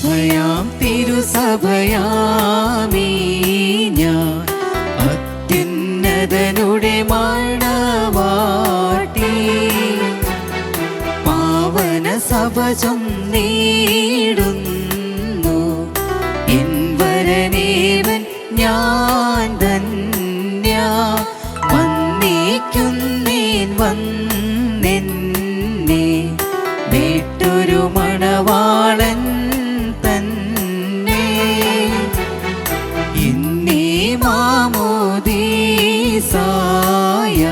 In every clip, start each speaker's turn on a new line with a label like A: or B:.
A: സഭയാം തിരുസഭയാമീ അത്യുന്നതനുടെ മണവാട്ടി പാവന സഭ ചൊന്നീടുന്നു എൻവരനേവൻ ഞാൻ ധന്യ. വന്നേക്കുന്നേൻ വന്നെന്നെ. വേട്ടൊരു മണവാളൻ മാമോദീസായ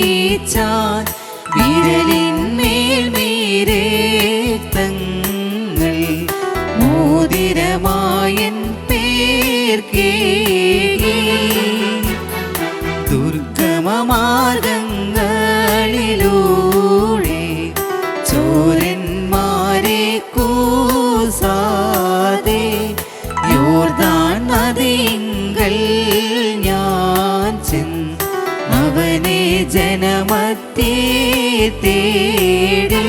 A: ആത്മീയായുധമണീച്ചാൻ വിരലിന്മേൽ മേരെ തങ്ങൾ മോതിരമായൻ പേർക്കേ ദുർഗമമാർഗങ്ങളിലൂടെ ചോരന്മാരെ കൂസാതെ യോർദാൻ അവനെ ജനമത്തി തേടി.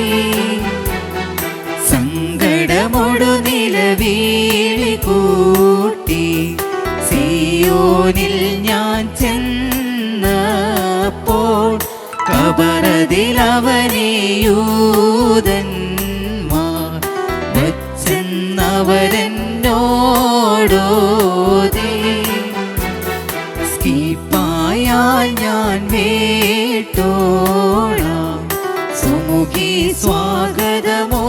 A: സങ്കടമൊടു നിലവീഴി കൂട്ടി. സിയോനിൽ ഞാൻ ചെന്നപ്പോൾ കബറതിലവനെയൂതന്മാർ വച്ചെന്നവരെന്നോടോതേ. സ്കീപ്പായാൽ ഞാൻ വേട്ടോളാം സുമുഖി സ്വാഗതമോതുന്നു.